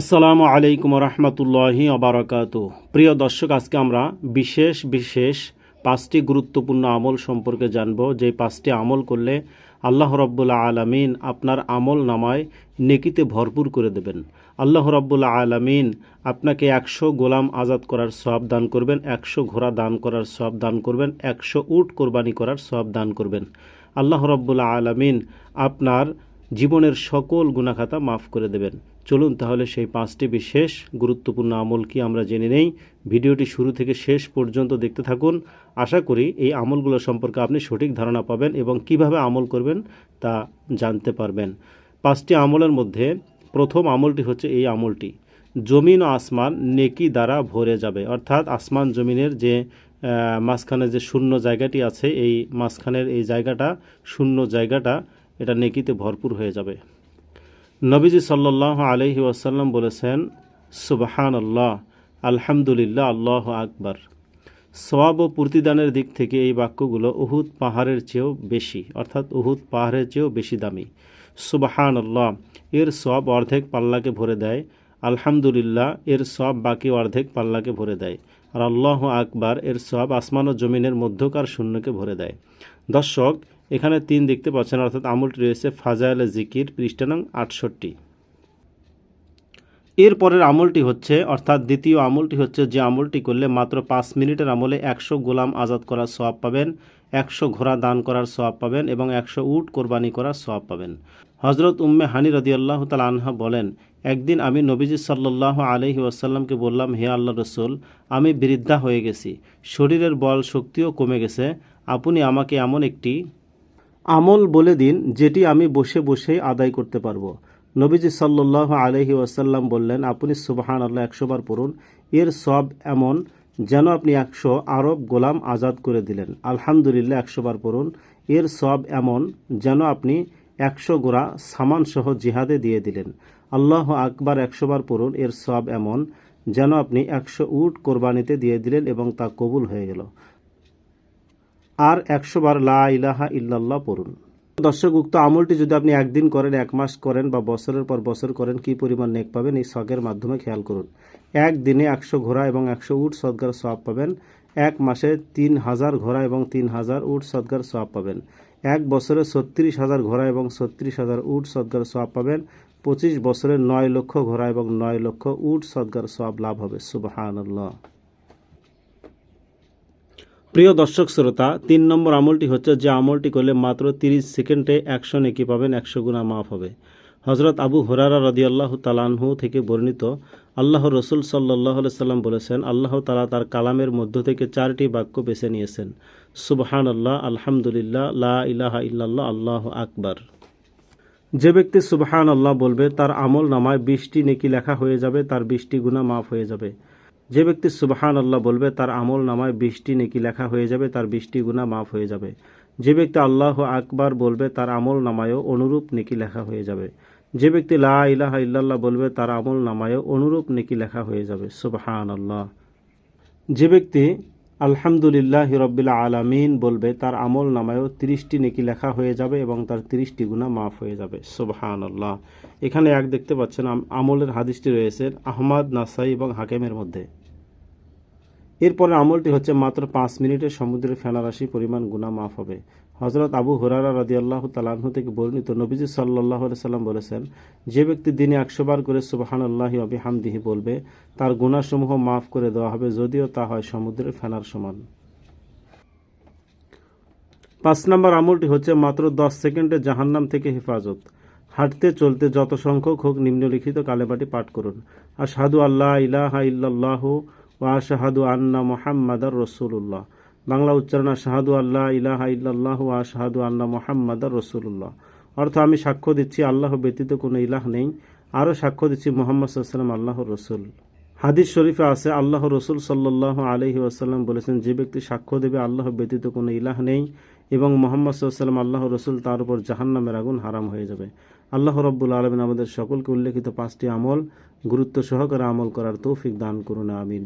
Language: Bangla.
আসসালামু আলাইকুম রহমতুল্লাহি আবরাকাত প্রিয় দর্শক, আজকে আমরা বিশেষ বিশেষ পাঁচটি গুরুত্বপূর্ণ আমল সম্পর্কে জানব। যে পাঁচটি আমল করলে আল্লাহ রব্বুল্লা আলমিন আপনার আমল নামায় নেকিতে ভরপুর করে দেবেন। আল্লাহ রব্বুল্লা আলমিন আপনাকে একশো গোলাম আজাদ করার সব দান করবেন, একশো ঘোড়া দান করার সব দান করবেন, একশো উট কোরবানি করার সব দান করবেন। আল্লাহ রব্বুল্লা আলমিন আপনার জীবনের সকল গুণাখাতা মাফ করে দেবেন। চলুন তাহলে সেই পাঁচটি বিশেষ গুরুত্বপূর্ণ আমল কি আমরা জেনে নেই। ভিডিওটি শুরু থেকে শেষ পর্যন্ত দেখতে থাকুন। আশা করি এই আমলগুলো সম্পর্কে আপনি সঠিক ধারণা পাবেন এবং কীভাবে আমল করবেন তা জানতে পারবেন। পাঁচটি আমলের মধ্যে প্রথম আমলটি হচ্ছে এই আমলটি। জমিন ও আসমান নেকি দ্বারা ভরে যাবে। অর্থাৎ আসমান জমিনের যে মাঝখানে যে শূন্য জায়গাটি আছে, এই মাঝখানের এই জায়গাটা, শূন্য জায়গাটা, এটা নেকিতে ভরপুর হয়ে যাবে। নবীজি সাল্লাহ আলহি ওয়াসাল্লাম বলেছেন সুবাহান আল্লাহ আলহামদুলিল্লাহ, আল্লাহ আকবার। সওয়াব ও প্রতিদানের দিক থেকে এই বাক্যগুলো উহুদ পাহাড়ের চেয়েও বেশি, অর্থাৎ উহুদ পাহাড়ের চেয়েও বেশি দামি। সুবাহান আল্লাহ এর সব অর্ধেক পাল্লাকে ভরে দেয়। আলহামদুলিল্লাহ, এর সব বাকি অর্ধেক পাল্লাকে ভরে দেয়। আর আল্লাহ আকবার, এর সব আসমান ও জমিনের মধ্যকার শূন্যকে ভরে দেয়। দর্শক, এখানে তিন দেখতে পাচ্ছেন, অর্থাৎ আমলটি রয়েছে ফাজাইল জিকির, পৃষ্ঠা নং আটষট্টি। এরপরের আমলটি হচ্ছে, অর্থাৎ দ্বিতীয় আমলটি হচ্ছে, যে আমলটি করলে মাত্র পাঁচ মিনিটের আমলে একশো গোলাম আজাদ করার সওয়াব পাবেন, একশো ঘোড়া দান করার সওয়াব পাবেন এবং একশো উট কোরবানি করার সওয়াব পাবেন। হজরত উম্মে হানি রদিয়াল্লাহ তাল আনহা বলেন, একদিন আমি নবীজি সাল্লাহ আলহি ওয়াসাল্লামকে বললাম, হে আল্লাহ রসুল, আমি বৃদ্ধা হয়ে গেছি, শরীরের বল শক্তিও কমে গেছে আপনি আমাকে এমন একটি আমল বলে দিন, যেটি আমি বসে বসেই আদায় করতে পারব। নবীজি সাল্লাহ আলহি ওয়াসাল্লাম বললেন, আপনি সুবাহান আল্লাহ একশো বার পড়ুন, এর সব এমন যেন আপনি একশো আরব গোলাম আজাদ করে দিলেন। আলহামদুলিল্লাহ একশো বার পড়ুন, এর সব এমন যেন আপনি একশো গোড়া সামানসহ জিহাদে দিয়ে দিলেন। আল্লাহ আকবার একশো বার পড়ুন, এর সব এমন যেন আপনি একশো উট কোরবানিতে দিয়ে দিলেন এবং তা কবুল হয়ে গেল। আর একশো বার লা ইলাহা ইল্লাল্লাহ পড়ুন। দর্শক উক্ত আমলটি যদি আপনি একদিন করেন, এক মাস করেন বা বছরের পর বছর করেন, কি পরিমাণ নেক পাবেন এই শখের মাধ্যমে খেয়াল করুন। একদিনে একশো ঘোড়া এবং একশো উট সদগার সব পাবেন। এক মাসে তিন হাজার ঘোড়া এবং তিন হাজার উট সদগার সব পাবেন। এক বছরে ছত্রিশ হাজার ঘোড়া এবং ছত্রিশ হাজার উট সদগার সব পাবেন। পঁচিশ বছরে নয় লক্ষ ঘোড়া এবং নয় লক্ষ উট সদগার সব লাভ হবে। আল্লাহ প্রিয় দর্শক শ্রোতা, তিন নম্বর আমলটি হচ্ছে যে আমলটি করলে মাত্র তিরিশ সেকেন্ডে একশো নেকি পাবেন, একশো গুণা মাফ হবে। হজরত আবু হরারা রদিয়াল্লাহ তালানহু থেকে বর্ণিত আল্লাহ রসুল সাল্লাহ সাল্লাম বলেছেন, আল্লাহ তালা তার কালামের মধ্য থেকে চারটি বাক্য বেছে নিয়েছেন। সুবহান আল্লাহ আলহামদুলিল্লাহ, লা ইলাহা ইল্লাল্লাহ, আল্লাহ আকবার। যে ব্যক্তি সুবহান আল্লাহ বলবে, তার আমল নামায় বৃষ্টি নেকি লেখা হয়ে যাবে, তার বৃষ্টি গুণা মাফ হয়ে যাবে। যে ব্যক্তি সুবহান আল্লাহ বলবে, তার আমল নামায় বৃষ্টি নেকি লেখা হয়ে যাবে, তার বৃষ্টি গুণা মাফ হয়ে যাবে। যে ব্যক্তি আল্লাহ আকবার বলবে, তার আমল নামায়ও অনুরূপ নেকি লেখা হয়ে যাবে। যে ব্যক্তি লা ইলাহা ইল্লাল্লাহ বলবে, তার আমল নামায়ও অনুরূপ নেকি লেখা হয়ে যাবে। সুবহান আল্লাহ যে ব্যক্তি আলহামদুলিল্লাহ হিরব্বিল আলামিন বলবে, তার আমল নামায়ও তিরিশটি নেকি লেখা হয়ে যাবে এবং তার তিরিশটি গুণা মাফ হয়ে যাবে। সোবহান আল্লাহ এখানে এক দেখতে পাচ্ছেন, আম- আমলের হাদিসটি রয়েছে আহমাদ, নাসাই এবং হাকেমের মধ্যে। এরপরে আমলটি হচ্ছে মাত্র পাঁচ মিনিটে সমুদ্রের ফেনারাশি পরিমাণ গুণা মাফ হবে। হজরত আবু হুরারা রাদি আল্লাহ তালাহু থেকে বর্ণিত নবীজি সাল্লাহ সাল্লাম বলেছেন, যে ব্যক্তি দিনে একশো বার করে সুবাহান আল্লাহি অবি হামদিহি বলবে, তার গুণাসমূহ মাফ করে দেওয়া হবে, যদিও তা হয় সমুদ্রের ফেনার সমান। পাঁচ নম্বর আমলটি হচ্ছে মাত্র দশ সেকেন্ডে জাহান্নাম থেকে হেফাজত। হাঁটতে, চলতে যত সংখ্যক হোক নিম্নলিখিত কালেমাটি পাঠ করুন। আশহাদু আল্লাহ ইলাহা ইল্লাল্লাহ ও আশহাদু আন্না মোহাম্মদার রসুল্লাহ বাংলা উচ্চারণ শাহাদু আল্লাহ ইলাহা ইল্লাল্লাহ ও আশহাদু আন্না মোহাম্মদার রসুল্লাহ অর্থ আমি সাক্ষ্য দিচ্ছি, আল্লাহ ব্যতীত কোনো ইলাহ নেই। আরও সাক্ষ্য দিচ্ছি মোহাম্মদ সাল্লাম আল্লাহ রসুল। হাদিস শরীফে আছে আল্লাহ রসুল সাল্লাহ আলহি আসাল্লাম বলেছেন, যে ব্যক্তি সাক্ষ্য দেবে, আল্লাহ ব্যতীত কোনো ইলাহ নেই এবং মোহাম্মদ সাল্লাম আল্লাহ রসুল, তার উপর জাহান্নামের আগুন হারাম হয়ে যাবে। আল্লাহ রব্বুল আলমিন আমাদের সকলকে উল্লেখিত পাঁচটি আমল গুরুত্ব সহকারে আমল করার তৌফিক দান করুন, আমিন।